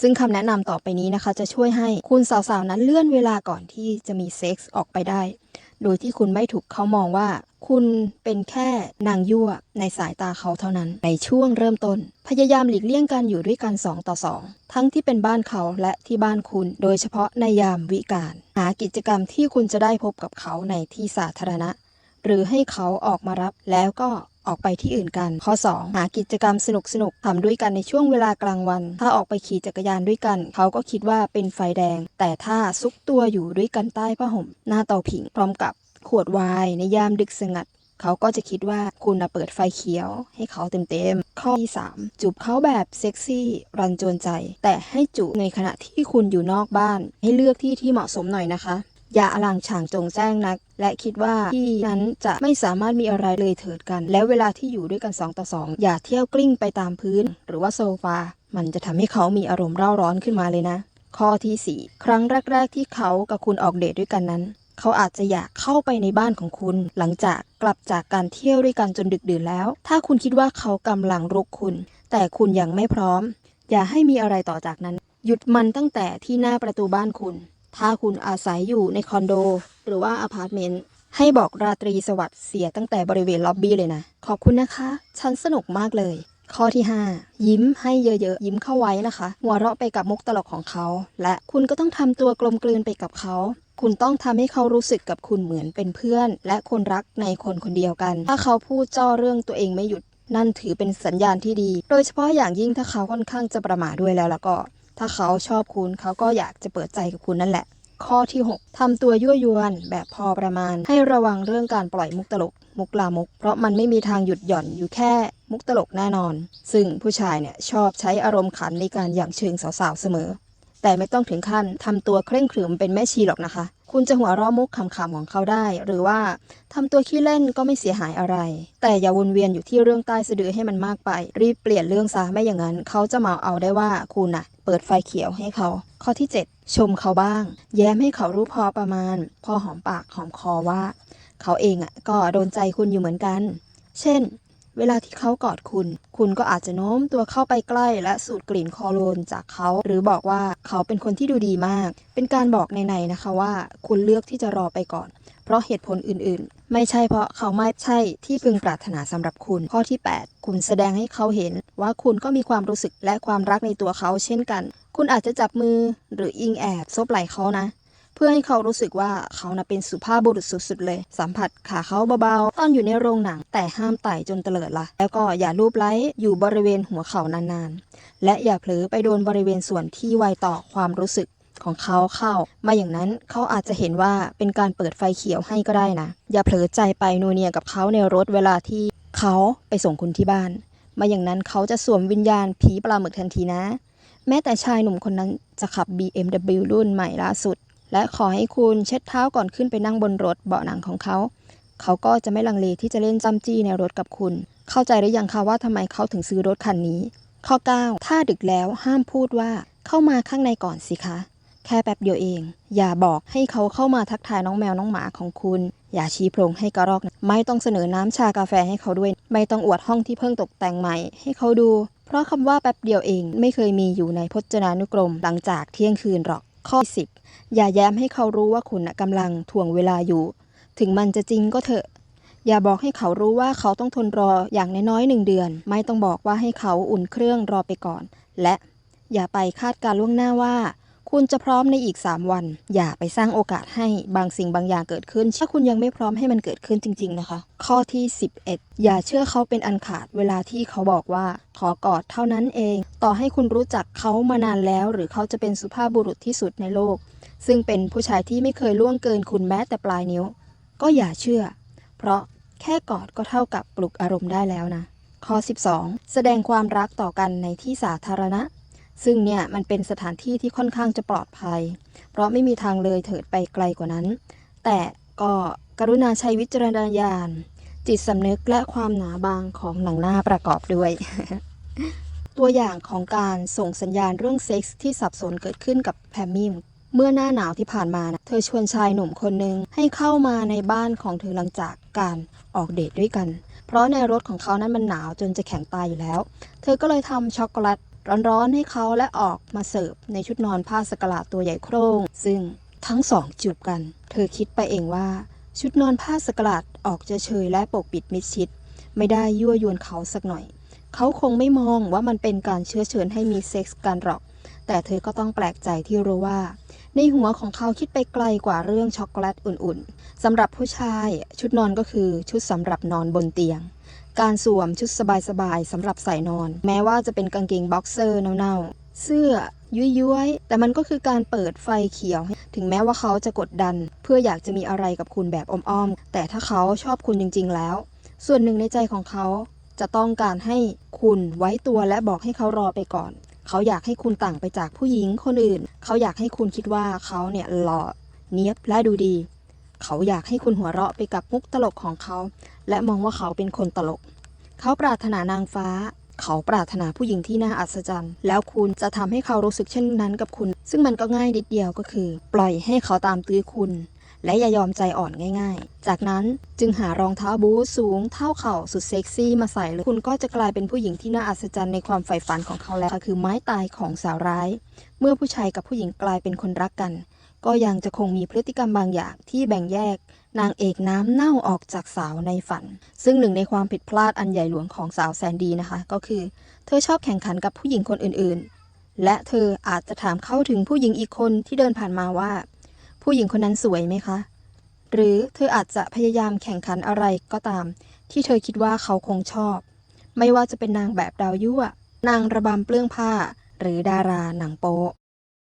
ซึ่งคำแนะนำต่อไปนี้นะคะ จะช่วยให้คุณสาวๆ นั้นเลื่อนเวลาก่อนที่จะมีเซ็กส์ออกไปได้ โดยที่คุณไม่ถูกเขามองว่า คุณเป็นแค่นางยั่วในสายตาเขาเท่านั้น ในช่วงเริ่มต้น พยายามหลีกเลี่ยงการอยู่ด้วยกัน 2 ต่อ 2 ทั้งที่เป็นบ้านเขาและที่บ้านคุณ โดยเฉพาะในยามวิกาลหากิจกรรมที่คุณจะได้พบกับเขาในที่สาธารณะ หรือให้เขาออกมารับแล้วก็ ออกไปที่อื่นกัน ข้อ 2 หากิจกรรมสนุกสนุกทำด้วยกันในช่วงเวลากลางวัน ถ้าออกไปขี่จักรยานด้วยกัน เขาก็คิดว่าเป็นไฟแดง แต่ถ้าซุกตัวอยู่ด้วยกันใต้ผ้าห่ม หน้าเตาผิง พร้อมกับขวดไวน์ในยามดึกสงัด เขาก็จะคิดว่าคุณเปิดไฟเขียว ให้เขาเต็มๆ ข้อที่ 3 จูบเขาแบบเซ็กซี่รันจวนใจ แต่ให้จูบในขณะที่คุณอยู่นอกบ้าน ให้เลือกที่ที่เหมาะสมหน่อยนะคะ ย่าอลังฉางจงแจ้งนัก และคิดว่าที่นั้นจะไม่สามารถมีอะไรเลยเถิดกัน แล้วเวลาที่อยู่ด้วยกัน2ต่อ2อย่าเที่ยวกลิ้งไปตามพื้น หรือว่าโซฟา มันจะทำให้เขามีอารมณ์เร่าร้อนขึ้นมาเลยนะ ข้อทีสี่ 4 ครั้งแรก ๆ ที่เขากับคุณออกเดทด้วยกันนั้น เขาอาจจะอยากเข้าไปในบ้านของคุณ หลังจากกลับจากการเที่ยวด้วยกันจนดึกดื่นแล้ว ถ้าคุณคิดว่าเขากำลังรุกคุณ แต่คุณยังไม่พร้อม อย่าให้มีอะไรต่อจากนั้น หยุดมันตั้งแต่ที่หน้าประตูบ้านคุณ ถ้าคุณอาศัยอยู่ในคอนโด หรือว่าอพาร์ตเมนต์ให้บอกราตรีสวัสดิ์เสียตั้งแต่บริเวณล็อบบี้เลยนะ ขอบคุณนะคะ ฉันสนุกมากเลย ข้อที่ 5 ยิ้มให้เยอะๆ ยิ้มเข้าไว้นะคะ หัวเราะไปกับมุกตลกของเขา และคุณก็ต้องทำตัวกลมกลืนไปกับเขา คุณต้องทำให้เขารู้สึกกับคุณเหมือนเป็นเพื่อน และคนรักในคนคนเดียวกัน ถ้าเขาพูดจ้อเรื่องตัวเองไม่หยุดนั่นถือเป็นสัญญาณที่ดี โดยเฉพาะอย่างยิ่งถ้าเขาค่อนข้างจะประม่าด้วยแล้วแล้วก็ ถ้าเขาชอบคุณเขาก็อยากจะเปิดใจกับคุณนั่นแหละ ข้อที่ 6ทำตัวยั่วยวนแบบพอประมาณ ให้ระวังเรื่องการปล่อยมุกตลก มุกลามก เพราะมันไม่มีทางหยุดหย่อนอยู่แค่มุกตลกแน่นอน ซึ่งผู้ชายเนี่ยชอบใช้อารมณ์ขันในการอย่างเชิงสาวๆเสมอ แต่ไม่ต้องถึงขั้นทำตัวเคร่งขรึมเป็นแม่ชีหรอกนะคะ คุณจะหัวเราะมุกขำๆของเขาได้ หรือว่าทำตัวขี้เล่นก็ไม่เสียหายอะไร แต่อย่าวนเวียนอยู่ที่เรื่องใต้สะดือให้มันมากไป รีบเปลี่ยนเรื่องซะไม่อย่างนั้น เขาจะมาเอาได้ว่าคุณน่ะ เปิดไฟเขียวให้เขา ข้อที่ 7 ชมเขาบ้าง แย้มให้เขารู้พอประมาณ พอหอมปากหอมคอว่า เขาเองอะก็โดนใจคุณอยู่เหมือนกัน เช่น เวลาที่เขากอดคุณ คุณก็อาจจะโน้มตัวเข้าไปใกล้และสูดกลิ่นคอโลนจากเขา หรือบอกว่าเขาเป็นคนที่ดูดีมาก เป็นการบอกใน ๆ นะคะว่า คุณเลือกที่จะรอไปก่อน เพราะเหตุผลอื่น ๆ ไม่ใช่เพราะเขาไม่ใช่ที่พึงปรารถนาสำหรับคุณ ข้อที่ 8 คุณแสดงให้เขาเห็น ว่าคุณก็มีความรู้สึกและความรักในตัวเขาเช่นกัน คุณอาจจะจับมือหรืออิงแอบซบไหล่เขานะ เพื่อให้เขารู้สึกว่าเขานะเป็นสุภาพบุรุษสุดๆเลย สัมผัสขาเขาเบาๆ ตอนอยู่ในโรงหนัง แต่ห้ามไต่จนเตลิดละแล้วก็อย่าลูบไล้อยู่บริเวณหัวเข่านานๆ และอย่าเผลอไปโดนบริเวณส่วนที่ไวต่อความรู้สึกของเขาเข้า มาอย่างนั้นเขาอาจจะเห็นว่าเป็นการเปิดไฟเขียวให้ก็ได้นะ อย่าเผลอใจไปนัวเนียกับเขาในรถเวลาที่เขาไปส่งคุณที่บ้าน มาอย่างนั้นเขาจะสวมวิญญาณผีปลาหมึกทันทีนะ แม้แต่ชายหนุ่มคนนั้นจะขับ BMW รุ่นใหม่ล่าสุด และขอให้คุณเช็ดเท้าก่อนขึ้นไปนั่งบนรถเบาะหนังของเขา เขาก็จะไม่ลังเลที่จะเล่นจ้ำจี้ในรถกับคุณ เข้าใจหรือยังคะว่าทำไมเขาถึงซื้อรถคันนี้ ข้อ 9 ถ้าดึกแล้วห้ามพูดว่าเข้ามาข้างในก่อนสิคะ แค่แป๊บเดียวเอง อย่าบอกให้เขาเข้ามาทักทายน้องแมวน้องหมาของคุณ อย่าชี้โพรงให้กระรอกนะไม่ต้องเสนอน้ำชากาแฟให้เขาด้วย ไม่ต้องอวดห้องที่เพิ่งตกแต่งใหม่ ให้เขาดู เพราะคำว่าแป๊บเดียวเองไม่เคยมีอยู่ในพจนานุกรมหลังจากเที่ยงคืนหรอก ข้อ 10 อย่าแย้มให้เขารู้ว่าคุณกำลังถ่วงเวลาอยู่ ถึงมันจะจริงก็เถอะ อย่าบอกให้เขารู้ว่าเขาต้องทนรออย่างน้อยๆหนึ่งเดือน ไม่ต้องบอกว่าให้เขาอุ่นเครื่องรอไปก่อน และอย่าไปคาดการล่วงหน้าว่า คุณจะพร้อมในอีก 3 วัน อย่าไปสร้างโอกาสให้บางสิ่งบางอย่างเกิดขึ้น ถ้าคุณยังไม่พร้อมให้มันเกิดขึ้นจริง ๆ นะคะ ข้อที่ 11 อย่าเชื่อเขาเป็นอันขาดเวลาที่เขาบอกว่า ขอกอดเท่านั้นเอง ต่อให้คุณรู้จักเขามานานแล้ว หรือเขาจะเป็นสุภาพบุรุษที่สุดในโลก ซึ่งเป็นผู้ชายที่ไม่เคยล่วงเกินคุณแม้แต่ปลายนิ้ว ก็อย่าเชื่อ เพราะแค่กอดก็เท่ากับปลุกอารมณ์ได้แล้วนะข้อ 12 แสดงความรักต่อกันในที่สาธารณะ ซึ่งเนี่ยมันเป็นสถานที่ที่ค่อนข้างจะปลอดภัย เพราะไม่มีทางเลยเถิดไปไกลกว่านั้น แต่ก็กรุณาใช้วิจารณญาณ จิตสำนึกและความหนาบางของหนังหน้าประกอบด้วย ตัวอย่างของการส่งสัญญาณเรื่องเซ็กส์ที่สับสนเกิดขึ้นกับแพมมี่เมื่อหน้าหนาวที่ผ่านมานะเธอชวนชายหนุ่มคนหนึ่งให้เข้ามาในบ้านของเธอหลังจากการออกเดทด้วยกัน เพราะในรถของเขานั้นมันหนาวจนจะแข็งตายอยู่แล้ว เธอก็เลยทำช็อกโกแลต ร้อนๆให้เขาและออกมาเสิร์ฟในชุดนอนผ้าสกลาดตัวใหญ่โครง ซึ่งทั้งสองจูบกัน เธอคิดไปเองว่า ชุดนอนผ้าสกลาดออกจะเชยและปกปิดมิดชิด ไม่ได้ยั่วยวนเขาสักหน่อย เขาคงไม่มองว่ามันเป็นการเชื้อเชิญให้มีเซ็กส์กันหรอก แต่เธอก็ต้องแปลกใจที่รู้ว่า ในหัวของเขาคิดไปไกลกว่าเรื่องช็อกโกแลตอุ่นๆสำหรับผู้ชาย ชุดนอนก็คือชุดสำหรับนอนบนเตียง การสวมชุดสบายๆสำหรับใส่นอน แม้ว่าจะเป็นกางเกงบ็อกเซอร์เน่าๆ เสื้อยุ้ยๆแต่มันก็คือการเปิดไฟเขียว ถึงแม้ว่าเขาจะกดดัน เพื่ออยากจะมีอะไรกับคุณแบบอ้อมๆ แต่ถ้าเขาชอบคุณจริงๆแล้ว ส่วนหนึ่งในใจของเขา จะต้องการให้คุณไว้ตัวและบอกให้เขารอไปก่อน เขาอยากให้คุณต่างไปจากผู้หญิงคนอื่น เขาอยากให้คุณคิดว่าเขาเนี่ยหล่อเนียบและดูดี เขาอยากให้คุณหัวเราะไปกับมุกตลกของเขา และมองว่าเขาเป็นคนตลก เขาปรารถนานางฟ้า เขาปรารถนาผู้หญิงที่น่าอัศจรรย์ แล้วคุณจะทำให้เขารู้สึกเช่นนั้นกับคุณ ซึ่งมันก็ง่ายนิดเดียวก็คือ ปล่อยให้เขาตามตื้อคุณ และอย่ายอมใจอ่อนง่าย ๆ จากนั้นจึงหารองเท้าบูทสูงเท่าเข่าสุดเซ็กซี่มาใส่เลยคุณก็จะกลายเป็นผู้หญิงที่น่าอัศจรรย์ในความใฝ่ฝันของเขาแล้วคือไม้ตายของสาวร้าย เมื่อผู้ชายกับผู้หญิงกลายเป็นคนรักกัน ก็ยังจะคงมีพฤติกรรมบางอย่างที่แบ่งแยก นางเอกน้ำเน่าออกจากสาวในฝัน ซึ่งหนึ่งในความผิดพลาดอันใหญ่หลวงของสาวแสนดีนะคะ ก็คือ เธอชอบแข่งขันกับผู้หญิงคนอื่นๆ และเธออาจจะถามเข้าถึงผู้หญิงอีกคนที่เดินผ่านมาว่า ผู้หญิงคนนั้นสวยไหมคะ หรือเธออาจจะพยายามแข่งขันอะไรก็ตาม ที่เธอคิดว่าเขาคงชอบ ไม่ว่าจะเป็นนางแบบดาวยั่ว นางระบำเปลื้องผ้า หรือดาราหนังโป๊